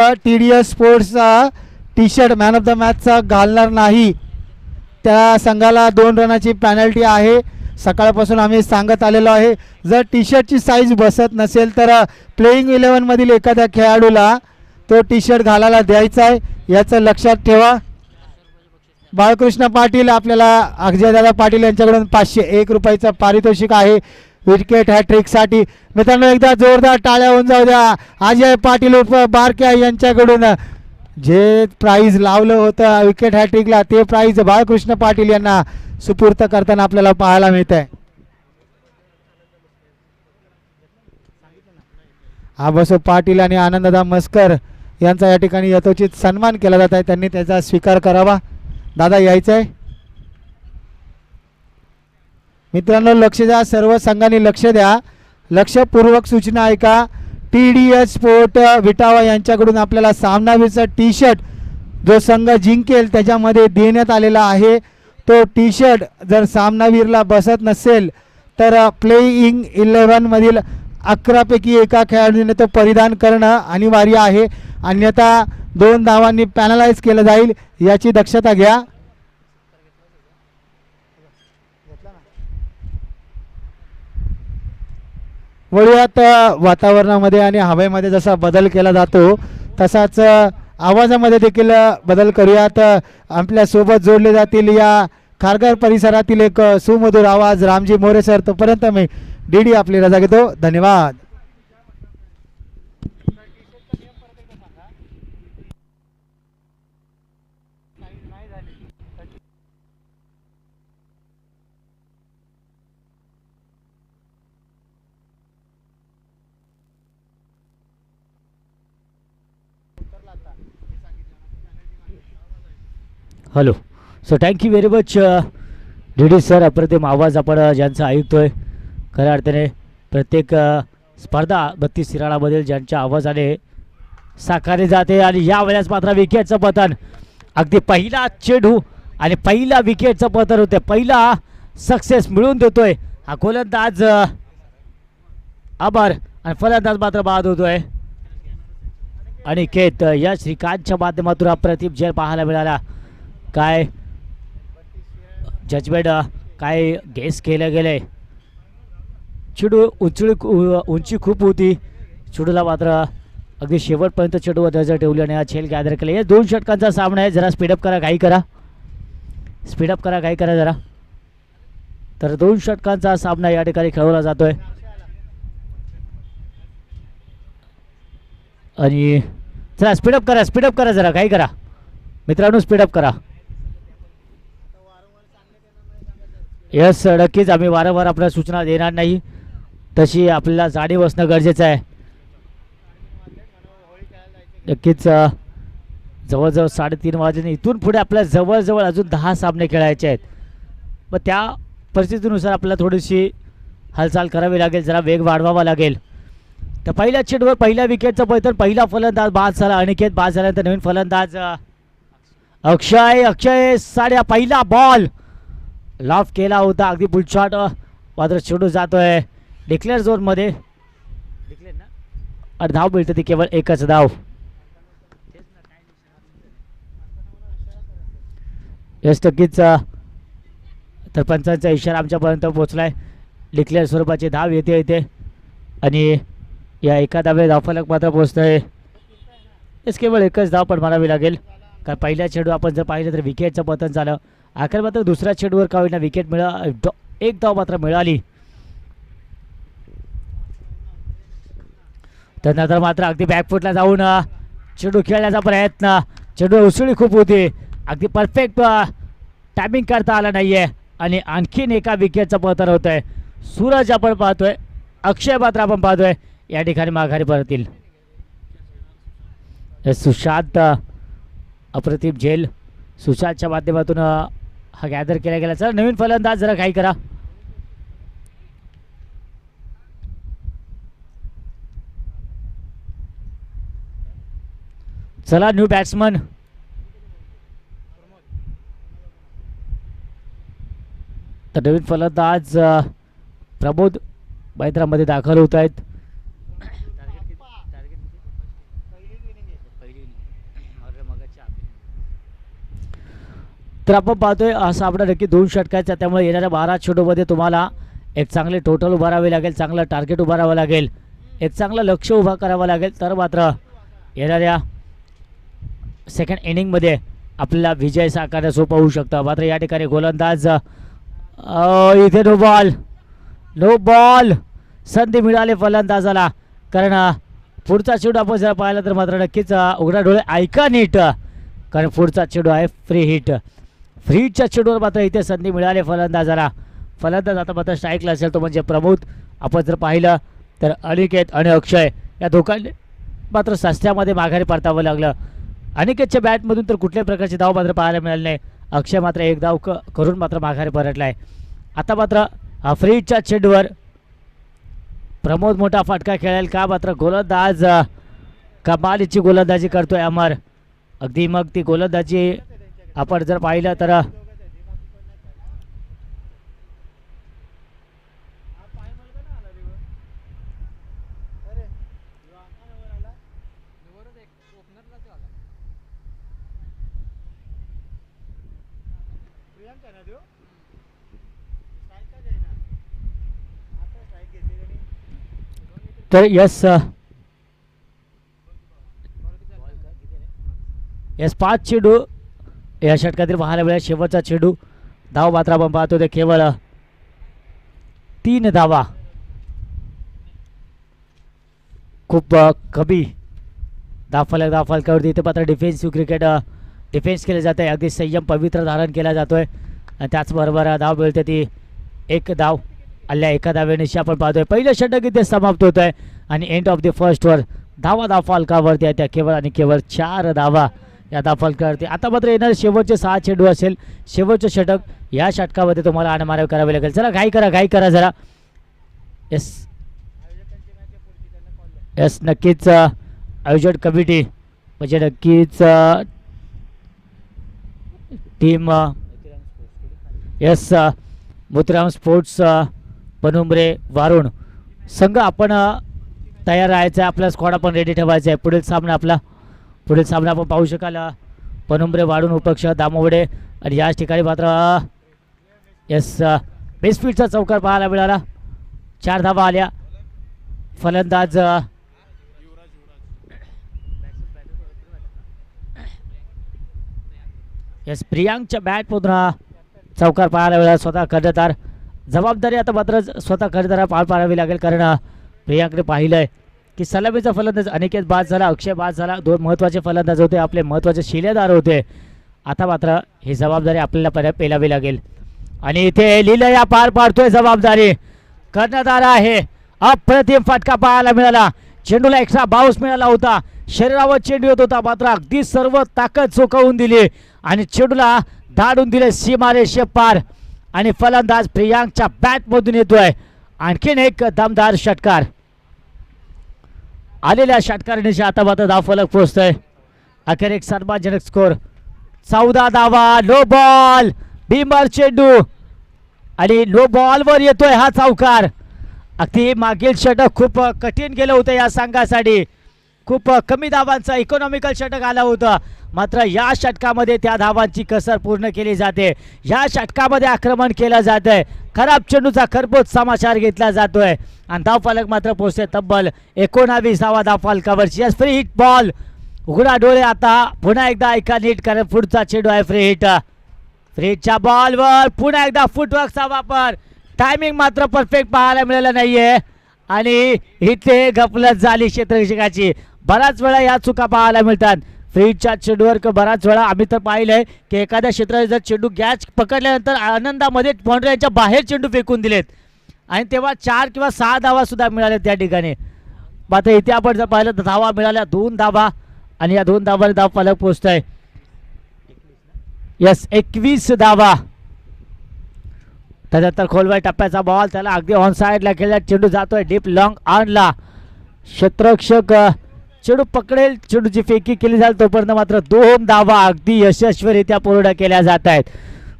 T D S स्पोर्ट्सचा T shirt man of the मॅचचा घालणार नाही. त्या संघाला दोन रनाची पॅनल्टी आहे. सकाळपासून आम्ही सांगत आलेलो आहे. जर टी शर्टची साईज बसत नसेल तर प्लेईंग इलेवनमधील एखाद्या खेळाडूला तो टी शर्ट घालायला द्यायचा आहे. याचं लक्षात ठेवा. बाळकृष्ण पाटील आपल्याला अक्षयदादा पाटील यांच्याकडून पाचशे एक रुपयाचं पारितोषिक आहे. विकेट हॅट्रिकसाठी मित्रांनो एकदा जोरदार टाळ्या होऊन जाऊ द्या. अजय पाटील उर्फ बारक्या यांच्याकडून जे प्राईज लावलं होतं विकेट हॅट्रिकला ते प्राईज बाळकृष्ण पाटील यांना सुपूर्त करताना आपल्याला पाहायला मिळत आहे आबासो पाटील आणि आनंददा मस्कर यांचा या ठिकाणी यथोचित सन्मान केला जात आहे. त्यांनी त्याचा स्वीकार करावा. दादा यायचं आहे मित्रांनो लक्ष द्या सर्व संघांनी लक्ष द्या. लक्षपूर्वक सूचना ऐका. T D S sport Vitawa यांच्याकडून आपल्याला सामनावीरचा टी शर्ट जो संघ जिंकेल त्याच्यामध्ये देण्यात आलेला आहे. तो टी शर्ट जर सामनावीरला बसत नसेल तर प्लेईंग इलेव्हनमधील अकरापैकी एका खेळाडूने तो परिधान करणं अनिवार्य आहे. अन्यथा दोन धावांनी पॅनलाइज केलं जाईल याची दक्षता घ्या. वळूयात वातावरणामध्ये आणि हवेमध्ये जसा बदल केला जातो तसाच आवाजामध्ये देखील बदल करूयात. आपल्यासोबत जोडले जातील या खारघर परिसरातील एक सुमधुर आवाज. रामजी मोरे सर तोपर्यंत मी डी डी आपली रजा घेतो. धन्यवाद. Hello. So thank you very much D D sir अप्रतिम आवाज आपण अ, ज्यांचा ऐकतोय. खऱ्या अर्थाने प्रत्येक uh, स्पर्धा बत्तीस शिराळामधील ज्यांच्या आवाजाने साकारले जाते आणि या वेळेस मात्र विकेटचं पतन. अगदी पहिला चेंडू आणि पहिला विकेटचं पतन होते. पहिला सक्सेस मिळवून देतोय. हा गोलंदाज आभार आणि फलंदाज मात्र बाद होतोय. अनिकेत uh, या श्रीकांतच्या माध्यमातून अप्रतिम जय पाहायला मिळाला. काय? जजमेंट काय गेस केलं गेलंय? चेडू उंचळी उंची खूप होती. चेडूला मात्र अगदी शेवटपर्यंत चेडूवर नजर ठेवली आणि हा छेल गॅदर केला. या दोन षटकांचा सामना आहे. जरा स्पीडअप करा घाई करा. स्पीडअप करा घाई करा जरा. तर दोन षटकांचा सामना या ठिकाणी खेळवला जातोय. आणि चला स्पीडअप करा स्पीडअप करा जरा घाई करा. मित्रांनो स्पीडअप करा. यस नक्कीच आम्ही वारंवार आपल्याला सूचना देणार नाही. तशी आपल्याला जाणीव असणं गरजेचं आहे. नक्कीच जवळजवळ साडेतीन वाजले इथून पुढे आपल्याला जवळजवळ अजून दहा सामने खेळायचे आहेत. मग त्या परिस्थितीनुसार आपल्याला थोडीशी हालचाल करावी लागेल जरा वेग वाढवावा लागेल. तर पहिल्या चेंडूवर पहिल्या विकेटचं पैतर पहिला फलंदाज बाद झाला. अनिकेत बाद झाल्यानंतर नवीन फलंदाज अक्षय अक्षय साड्या पहिला बॉल लाफ केला होता. अगदी बुलशॉट मात्र चेंडू जातोय. डिक्लेअर झोनमध्ये डिक्लेअर ना. आणि धाव मिळते ती केवळ एकच धाव. यस नक्कीच तर पंचांचा इशारा आमच्यापर्यंत पोहोचलाय. डिक्लेअर स्वरूपाची धाव येते येते. आणि या एका धावे धावफलक मात्र पोहोचतोय. तेच केवळ एकच धाव पण मारावी लागेल. कारण पहिल्या चेंडू आपण जर पाहिलं तर विकेटचं पतन झालं. अखेर मात्र दुसऱ्या चेंडूवर का होईना विकेट मिळा एक धाव मात्र मिळाली. त्यानंतर मात्र अगदी बॅकफुटला जाऊन चेडू चेंडू खेळण्याचा प्रयत्न. चेंडू उसळी खूप होती. अगदी परफेक्ट टायमिंग करता आला नाहीये. आणि आणखीन एका विकेटचं पतन होत आहे सूरज आपण पाहतोय. अक्षय मात्र आपण पाहतोय. या ठिकाणी माघारी परतील. हे सुशांत अप्रतिम झेल. सुशांतच्या माध्यमातून हा गॅदर केला गेला. चला नवीन फलंदाज जरा काही करा. चला न्यू बॅट्समन तर नवीन फलंदाज प्रबोध मैत्रामध्ये दाखल होत आहेत. तर आपण पाहतोय असं सामना नक्की दोन षटकाचा त्यामुळे येणाऱ्या बारा छोटोमध्ये तुम्हाला एक चांगले टोटल उभारावे लागेल चांगलं टार्गेट उभारावं लागेल. एक चांगलं लक्ष उभा करावं लागेल. तर मात्र येणाऱ्या सेकंड इनिंगमध्ये आपल्याला विजय साकारायला सोपं होऊ शकतं. मात्र या ठिकाणी गोलंदाज इथे नो बॉल नो बॉल संधी मिळाली फलंदाजाला. कारण पुढचा चेडू आपण जर पाहिला तर मात्र नक्कीच उघडा डोळे ऐका नीट. कारण पुढचा चेडू आहे फ्री हिट हिटच्या चेंडूवर मात्र इथे संधी मिळाली. फलंदाजाला फलंदाज आता मात्र स्ट्राईकला असेल तो म्हणजे प्रमोद. आपण जर पाहिलं तर अनिकेत आणि अक्षय या दोघांनी मात्र सस्त्यामध्ये माघारी परतावं लागलं. अनिकेतच्या बॅटमधून तर कुठल्याही प्रकारचे धाव मात्र पाहायला मिळाले नाही. अक्षय मात्र एक धाव क करून मात्र माघारी परतला आहे आता मात्र फ्रीजच्या चेंडूवर प्रमोद मोठा फटका खेळेल का? मात्र गोलंदाज कमालीची गोलंदाजी करतोय अमर. अगदी मग ती गोलंदाजी आपण जर पाहिलं तर तर यस यस पाच चेंडू या षटकातील पाहायला मिळाला शेवटचा चेंडू धाव मात्र आपण पाहतो ते केवळ तीन धावा. खूप कमी दाफल दाफलकावरती इथे मात्र डिफेन्सिव्ह क्रिकेट डिफेन्स केले जाते. अगदी संयम पवित्र धारण केला जातोय. आणि त्याचबरोबर धाव मिळते ती एक धाव. आल्या एका धावेनिशी आपण पाहतोय. पहिलं षटक इथे समाप्त होत आहे आणि एंड ऑफ द फर्स्टवर धावा धाव आहे त्या केवळ आणि केवळ चार धावा. या धाफलकावरती आता मात्र येणारे शेवटचे सहा चेंडू असेल. शेवटचे षटक या षटकामध्ये तुम्हाला आणामारावी करावी लागेल. चला घाई करा घाई करा जरा. येस येस नक्कीच आयोजन कमिटी म्हणजे नक्कीच टीम येस मुतराम स्पोर्ट्स पनुंबरे वारुण. संघ आपण तयार राहायचा आहे. आपला स्क्वॉड आपण रेडी ठेवायचा आहे. पुढील सामना आपला पुढील सामना आपण पाहू शकाल. अ, पनुंबरे वाढून उपक्ष दामोवडे आणि याच ठिकाणी मात्र यस येस चौकार पाहायला मिळाला. चार धावा आल्या. फलंदाज यस येस प्रियांकच्या बॅट पुन्हा चौकार पाहायला मिळाला. स्वतः कर्णधार. जबाबदारी आता मात्र स्वतः कर्णधारा पार पाडावी लागेल कारण प्रियांकडे प्रियांकने पाहिलं आहे की सलामीचा फलंदाज अनिकेत बाद झाला अक्षय बाद झाला दोन महत्त्वाचे फलंदाज होते आपले महत्त्वाचे शिलेदार होते. आता मात्र ही जबाबदारी आपल्याला परत पेलावी लागेल. आणि इथे लिलया पार पाडतोय जबाबदारी. कर्णधार आहे. अप्रतिम फटका पाहायला मिळाला. चेंडूला एक्स्ट्रा बाऊस मिळाला होता. शरीरावर चेंडू येत होता मात्र अगदी सर्व ताकद चुकवून दिली. आणि चेंडूला धाडून दिले सीमारेषे पार. आणि फलंदाज प्रियांकच्या बॅटमधून येतोय. आणखीन एक दमदार षटकार. आलेल्या षटकारणीच्या आता मात्र धाव फलक पोहोचतोय. अखेर एक सन्मानजनक स्कोर चौदा धावा नो बॉल भीमर चेंडू. आणि नो बॉलवर येतोय हा चौकार. अगदी मागील षटक खूप कठीण गेलं होतं या संघासाठी. खूप कमी धावांचं इकॉनॉमिकल षटक आलं होतं. मात्र या षटकामध्ये त्या धावांची कसर पूर्ण केली जाते. या षटकामध्ये आक्रमण केलं जातंय. खराब चेंडूचा खरबूज समाचार घेतला जातोय. आणि धावपालक मात्र पोहोचते तब्बल एकोणावीस धावा धावफलकावरची फ्री हिट बॉल उघडा डोळे आता. पुन्हा एकदा ऐका नीट कारण पुढचा चेंडू आहे फ्री हिट फ्रीजच्या बॉलवर पुन्हा एकदा फुटवर्कचा वापर. टायमिंग मात्र परफेक्ट पाहायला मिळालं नाहीये. आणि इथे गपलत झाली क्षेत्ररक्षकाची. बऱ्याच वेळा या चुका पाहायला मिळतात. फ्रीजच्या चेंडूवर क- बराच वेळा आम्ही तर पाहिलं आहे की एखाद्या क्षेत्रात जर चेंडू गॅच पकडल्यानंतर आनंदामध्ये यांच्या बाहेर चेंडू फेकून दिलेत. आणि तेव्हा चार किंवा सहा धावासुद्धा मिळाल्या त्या ठिकाणी. मात्र इथे आपण जर पाहिलं तर धावा मिळाल्या दोन धावा. आणि या दोन धावाने धाव पालक पोचत आहे यस एकवीस धावा. त्याच्यानंतर खोलवाय टप्प्याचा बॉल त्याला अगदी ऑन साईडला खेळला चेंडू जातोय. डीप लॉंग ऑनला क्षेत्ररक्षक चेडू पकडेल चेडूची फेकी केली जाईल तोपर्यंत मात्र दोन धावा अगदी यशस्वीरित्या पूर्ण केल्या जात आहेत.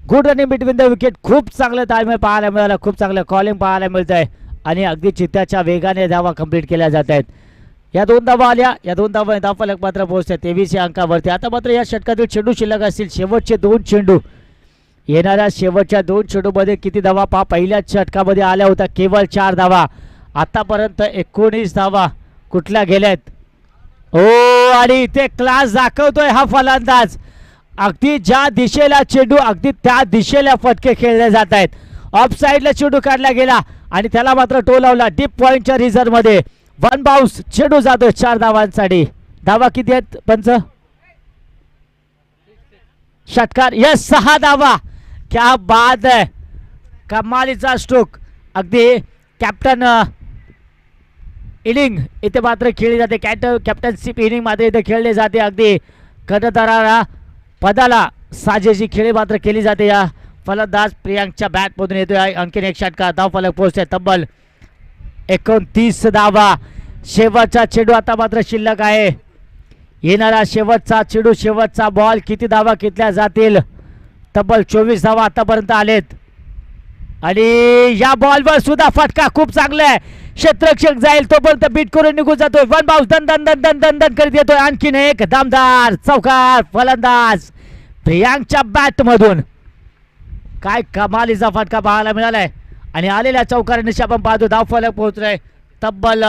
Good running between the wicket खूप चांगलं ताळमेळ पाहायला मिळाला खूप चांगलं कॉलिंग पाहायला मिळत आहे आणि अगदी चित्त्याच्या वेगाने धावा कंप्लीट केल्या जात आहेत. या दोन धावा आल्या या दोन धावा धावफलक मात्र पोहोचतात तेवीस या अंकावरती. आता मात्र या षटकातील चेंडू शिल्लक असतील शेवटचे दोन चेंडू. येणाऱ्या शेवटच्या दोन चेंडूमध्ये किती धावा? पहा पहिल्याच षटकामध्ये आल्या होत्या केवळ चार धावा. आतापर्यंत एकोणीस धावा कुठल्या गेल्या आहेत? हो आणि इथे क्लास दाखवतोय हा फलंदाज. अगदी ज्या दिशेला चेंडू अगदी त्या दिशेला फटके खेळले जात आहेत. ऑफ साईडला चेंडू काढला गेला आणि त्याला मात्र टो लावला डीप पॉईंटच्या रिझर्वमध्ये. वन बाउन्स चेंडू जातोय चार धावांसाठी. धावा किती आहेत पंच? षटकार यस सहा धावा. क्या बाद आहे. कमालीचा स्ट्रोक अगदी कॅप्टन इनिंग. इथे मात्र खेळली जाते. कॅट कॅप्टनशिप इनिंग मात्र इथे खेळली जाते. अगदी कर्णधाराला पदाला साजेशी खेळी मात्र केली जाते या फलंदाज प्रियांकच्या बॅटमधून येतोय. आणखीन एक षटकार धाव फलक पोहोचते तब्बल एकोणतीस धावा. शेवटचा चेंडू आता मात्र शिल्लक आहे. येणारा शेवटचा चेंडू शेवटचा बॉल किती धावा घेतल्या जातील? तब्बल चोवीस धावा आतापर्यंत आलेत. आणि या बॉलवर सुद्धा फटका खूप चांगला आहे. क्षेत्रक्षक जाईल तोपर्यंत बीट करून निघून जातोय. वन बाउस दन दन दन दन दन दन करीत येतोय. आणखीन एक दमदार चौकार फलंदाज प्रियांकच्या बॅट मधून. काय कमालीचा फटका पाहायला मिळालाय. आणि आलेल्या चौकारांनी आपण पाहतो धाव फलक पोहोचलाय तब्बल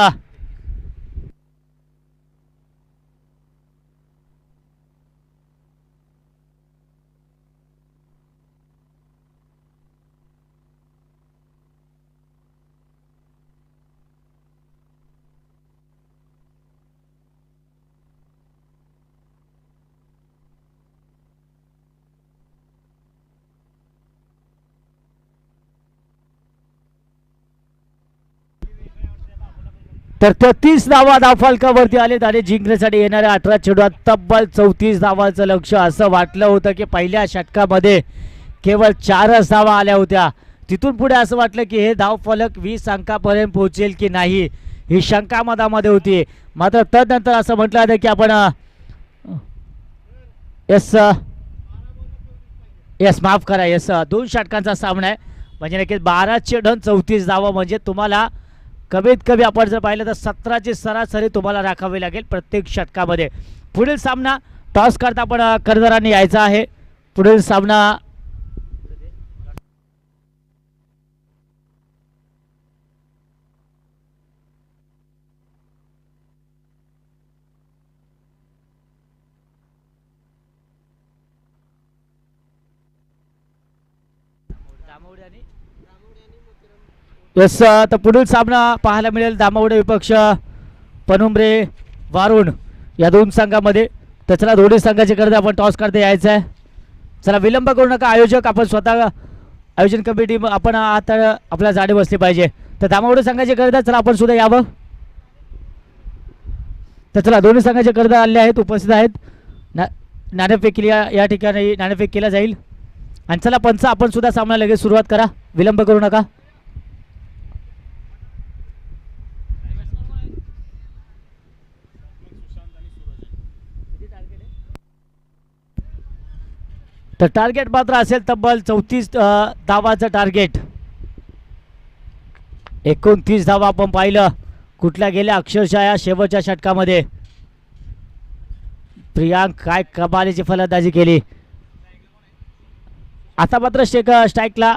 तर तेहतीस धावा धावफलकावरती आलेत आणि जिंकण्यासाठी येणाऱ्या अठरा चेंडूत तब्बल चौतीस धावांचं लक्ष. असं वाटलं होतं की पहिल्या षटकामध्ये केवळ चारच धावा आल्या होत्या. तिथून पुढे असं वाटलं की हे धावफलक वीस अंकापर्यंत पोहोचेल की नाही ही शंका मधामध्ये होती. मात्र तदनंतर असं म्हटलं होतं की आपण येस येस माफ करा यस दोन षटकांचा सामना आहे. म्हणजे नक्कीच बाराचे डन चौतीस धावा. म्हणजे तुम्हाला कमीत कमी आपण जर पाहिलं तर सतराची सरासरी तुम्हाला राखावी लागेल प्रत्येक षटकामध्ये. पुढील सामना टॉस करता पण अ, यायचा आहे. पुढील सामना यस तर पुढील सामना पाहायला मिळेल दामावडे विपक्ष पनुमरे वारुण या दोन संघामध्ये. तर चला दोन्ही संघाची गरज आपण टॉस करता यायचं आहे. चला विलंब करू नका. आयोजक आपण स्वतः आयोजन कमिटी आपण आता आपल्या जाडी बसली पाहिजे. तर दामावडे संघाची करता चला आपण सुद्धा यावं. तर चला दोन्ही संघाचे कर्ज आले आहेत उपस्थित आहेत. ना नाणेफेक केली या या ठिकाणी नाणेफेक केला जाईल. आणि चला पंच आपण सुद्धा सामना लगेच सुरुवात करा. विलंब करू नका. तर टार्गेट मात्र असेल तब्बल चौतीस धावाचं टार्गेट एकोणतीस धावा आपण पाहिलं. कुठल्या गेल्या? अक्षरशः या शेवटच्या षटकामध्ये. प्रियांक काय कबालीची फलंदाजी केली. आता मात्र शेक स्ट्राईकला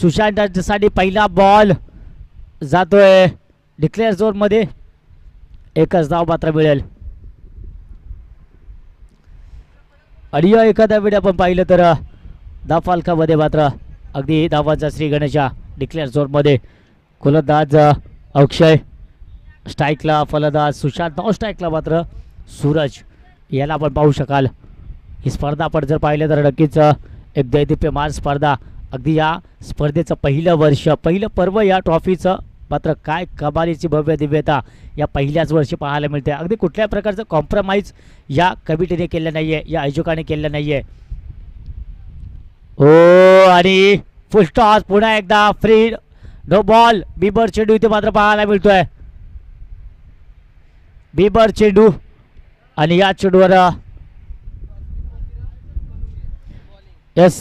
सुशांतसाठी पहिला बॉल जातोय. डिक्लेअर झोनमध्ये एकच धाव मात्र मिळेल. आणि या एखाद्या वेळी आपण पाहिलं तर दाफालकामध्ये मात्र अगदी धावांचा श्री गणेशा डिक्लेअर झोनमध्ये गोलंदाज अक्षय स्ट्राईकला फलंदाज सुशांत नॉन स्ट्राईकला मात्र सूरज. याला आपण पाहू शकाल. ही स्पर्धा आपण जर पाहिलं तर नक्कीच एक दैदिप्यमान स्पर्धा. अगदी या स्पर्धेचं पहिलं वर्ष पहिलं पर्व या ट्रॉफीचं मात्र काय कबालीची भव्य दिव्यता या पहिल्याच वर्षी पाहायला मिळते. अगदी कुठल्या प्रकारचं कॉम्प्रोमाइज या कमिटीने केलं नाही आहे या आयोजकाने केलं नाही आहे हो आणि फुस्ट टॉस पुन्हा एकदा फ्री नो बॉल बिबर चेंडू इथे मात्र पाहायला मिळतोय. बिबर चेंडू आणि या चेंडूवर यस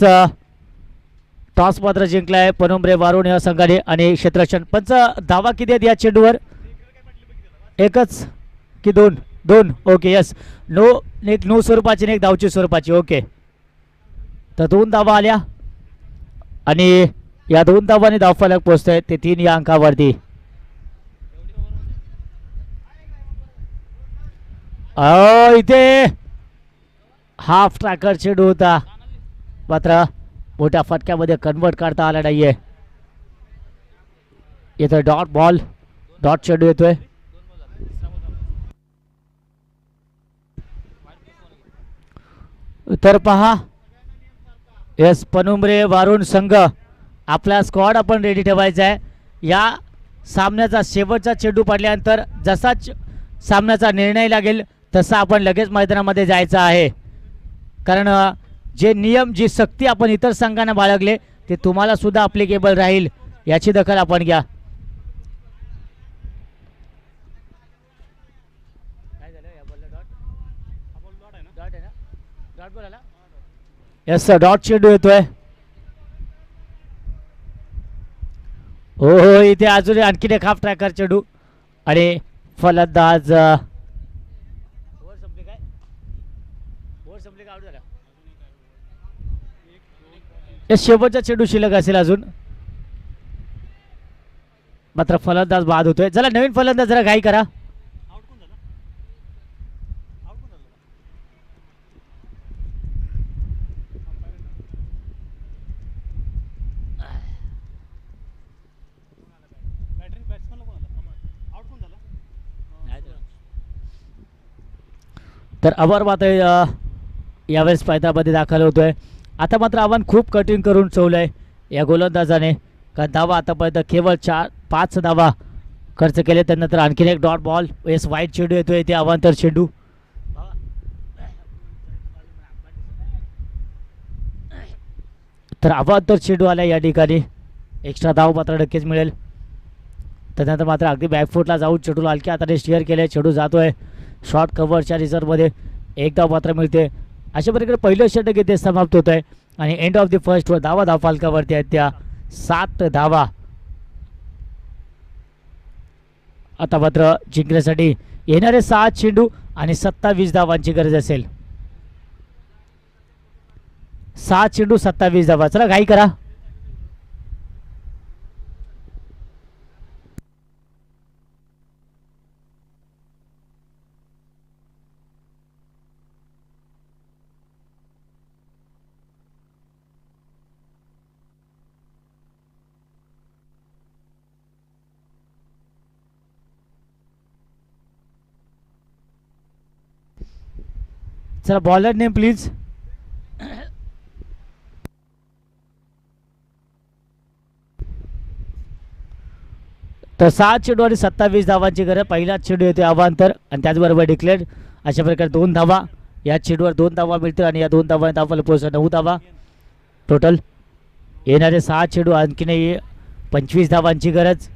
टॉस मात्र जिंकलाय पनुंब्रे वारुण या संघाने आणि क्षेत्रक्षण पंच धावा किती आहेत या चेंडूवर? एकच की दोन? दोन. ओके यस नो एक नऊ स्वरूपाची आणि एक धावची स्वरूपाची. ओके. तर दोन धावा आल्या. आणि या दोन धावाने धावफलक पोचत आहेत ते तीन या अंकावरती. अहो इथे! हाफ ट्रॅकर चेंडू होता. मात्र मोठ्या फटक्यामध्ये कन्वर्ट करता आला नाहीये. येतोय डॉट बॉल डॉट चेंडू येतोय. तर पहा येस पनुमरे वारुण संघ आपला स्क्वॉड आपण रेडी ठेवायचा आहे. या सामन्याचा शेवटचा चेंडू पडल्यानंतर जसाच सामन्याचा निर्णय लागेल तसा आपण लगेच मैदानामध्ये जायचं आहे. कारण जे नियम जी सक्ती आपण इतर संघांना बाळगले ते तुम्हाला सुद्धा अप्लिकेबल राहील. याची दखल आपण घ्या. यस सर डॉट चेंडू येतोय. हो हो इथे अजून आणखीन एक हाफ ट्रॅकर चेंडू आणि फलंदाज या शेवटचा चेंडू शिल्लक असेल अजून. मात्र फलंदाज बाद होतोय. चला नवीन फलंदाज जरा घाई करा. तर अवर मात्र यावेळेस पैदामध्ये दाखल होतोय. आता मात्र आव्हान खूप कठीण करून ठेवलं आहे या गोलंदाजाने. का धावा आतापर्यंत केवळ चार पाच धावा खर्च केले. त्यानंतर आणखीन एक डॉट बॉल. एस वाईट चेंडू येतोय ते अवांतर चेंडू. तर अवांतर चेंडू आला या ठिकाणी. एक्स्ट्रा धाव मात्र नक्कीच मिळेल. त्यानंतर मात्र अगदी बॅकफूटला जाऊन चेंडूला हलक्या हाताने स्टिअर केले चेंडू जातोय. शॉर्ट कव्हरच्या रिझर्वमध्ये एक धाव मात्र मिळते. अशा प्रकारे पहिलं षटक इथे समाप्त होत आहे आणि एंड ऑफ द फर्स्ट वर धावा धावफालकावरती आहेत त्या सात धावा. आता मात्र जिंकण्यासाठी येणारे सात चेंडू आणि सत्तावीस धावांची गरज असेल. सात चेंडू सत्तावीस धावा. चला घाई करा. चला बॉलर नेम प्लीज तर सात चेंडू आणि सत्तावीस धावांची गरज पहिलाच चेंडू येते अवांतर आणि त्याचबरोबर डिक्लेअर अशा प्रकारे दोन धावा या चेंडूवर दोन धावा मिळतील आणि या दोन धावा धावाला पोहोचत नऊ धावा. टोटल येणारे सहा चेंडू आणखीनही पंचवीस धावांची गरज.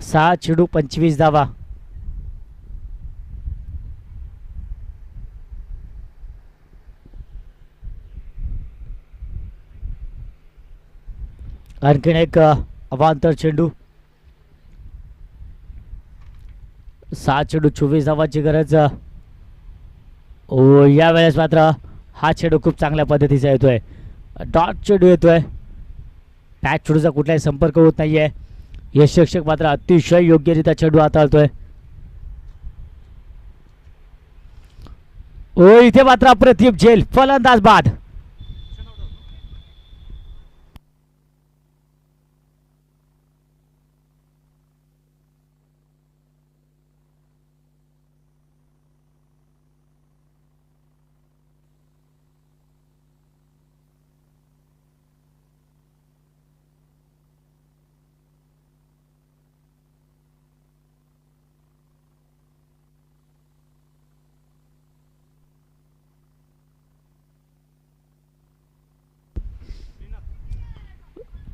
सहा चेंडू पंचवीस धावा. आणखीन एक अवांतर चेंडू. सहा चेंडू चोवीस धावांची गरज यावेळेस मात्र हा चेंडू खूप चांगल्या पद्धतीचा येतोय. डॉट चेंडू येतोय. पॅच चेंडूचा कुठलाही संपर्क होत नाही आहे यशक्षक मात्र अतिशय योग्यरित्या चेंडू हाताळतोय. ओ इथे मात्र अप्रतिम झेल फलंदाज बाद.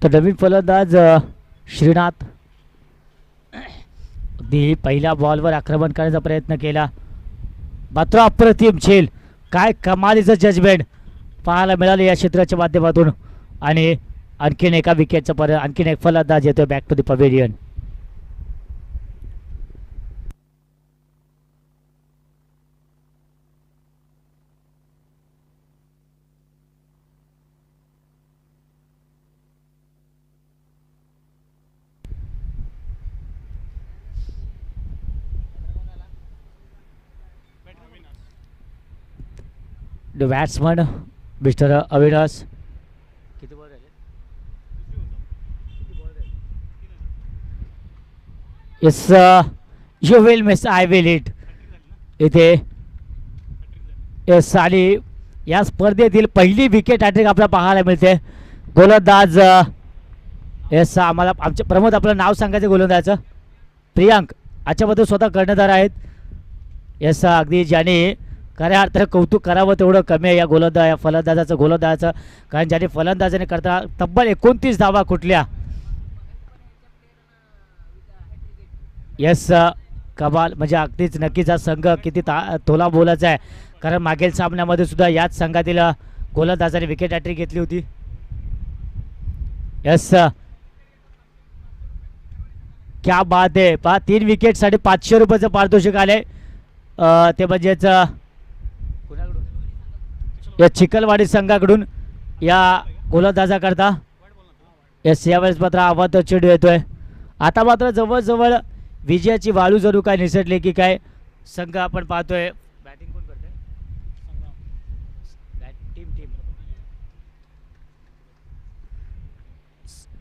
तर नवीन फलंदाज श्रीनाथ अगदी पहिल्या बॉलवर आक्रमण करण्याचा प्रयत्न केला. मात्र अप्रतिम झेल काय कमालीचं जजमेंट पाहायला मिळालं या क्षेत्राच्या माध्यमातून. आणि आणखीन एका विकेटचा पर आणखीन एक फलंदाज येतोय back to the pavilion the batsman mister Avinash किती बॉल राहिले yes you will miss I will it इथे. येस आणि या स्पर्धेतील पहिली विकेट हॅट्रिक आपल्याला पाहायला मिळते. गोलंदाज येस आम्हाला आमचे प्रमोद आपलं नाव सांगायचं गोलंदाजाचं. प्रियांक याच्याबद्दल स्वतः कर्णधार आहेत. येस अगदी ज्याने खऱ्या अर्थानं कौतुक करावं तेवढं कमी आहे या गोलंदा या फलंदाजाचं गोलंदाजाचं. कारण ज्याने फलंदाजाने करता तब्बल एकोणतीस धावा कुठल्या? यस कमाल. म्हणजे अगदीच नक्कीच हा संघ किती ता तोला बोलायचा आहे. कारण मागील सामन्यामध्ये सुद्धा याच संघातील गोलंदाजाने विकेट हॅट्रिक घेतली होती. यस क्या बात आहे. पहा तीन विकेटसाठी पाचशे रुपयाचं पारितोषिक आले आहे ते म्हणजेच या चिखलवाडी संघाकडून या गोलंदाजाकरता येस यावेळेस मात्र आवाज चेंडू येतोय. आता मात्र जवळजवळ विजयाची वाळू जरू काय निसटली की काय संघ आपण पाहतोय. बॅटिंग कोण करतोय? Team team.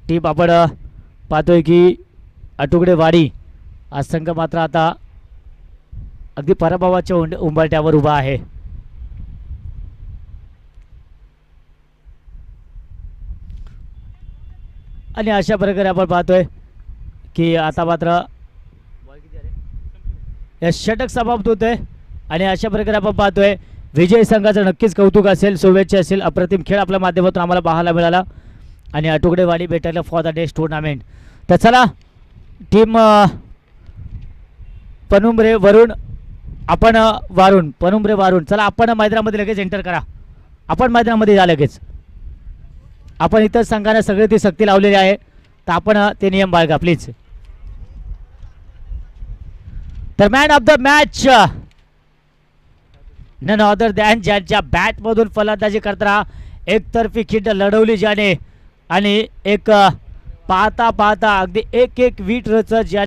टीम आपण पाहतोय की अटुकडे वाडी. हा संघ मात्र आता अगदी पराभवाच्या उंड उंबरट्यावर उभा आहे. आणि अशा प्रकारे आपण पाहतोय की आता मात्र या षटक समाप्त होतोय. आणि अशा प्रकारे आपण पाहतोय विजय संघाचं नक्कीच कौतुक असेल शुभेच्छा असेल अप्रतिम खेळ आपल्या माध्यमातून आम्हाला पाहायला मिळाला. आणि अटुकडेवाडी भेटायला फॉर द नेक्स्ट टुर्नामेंट तर चला टीम पनुंबरे वरून आपण वारून पनुंबरे वारून चला आपण मैदानामध्ये लगेच एंटर करा. आपण मैदानामध्ये जा लगेच. आपण इतर संघाने सगळे ती सक्ती लावलेली आहे. तर आपण ते नियम बाळगा प्लीज तर man of the match none other than ज्यांच्या बॅटमधून फलंदाजी करताना एकतर्फी खिंड लढवली ज्याने. आणि एक पाहता पाहता अगदी एक एक वीट रच ज्या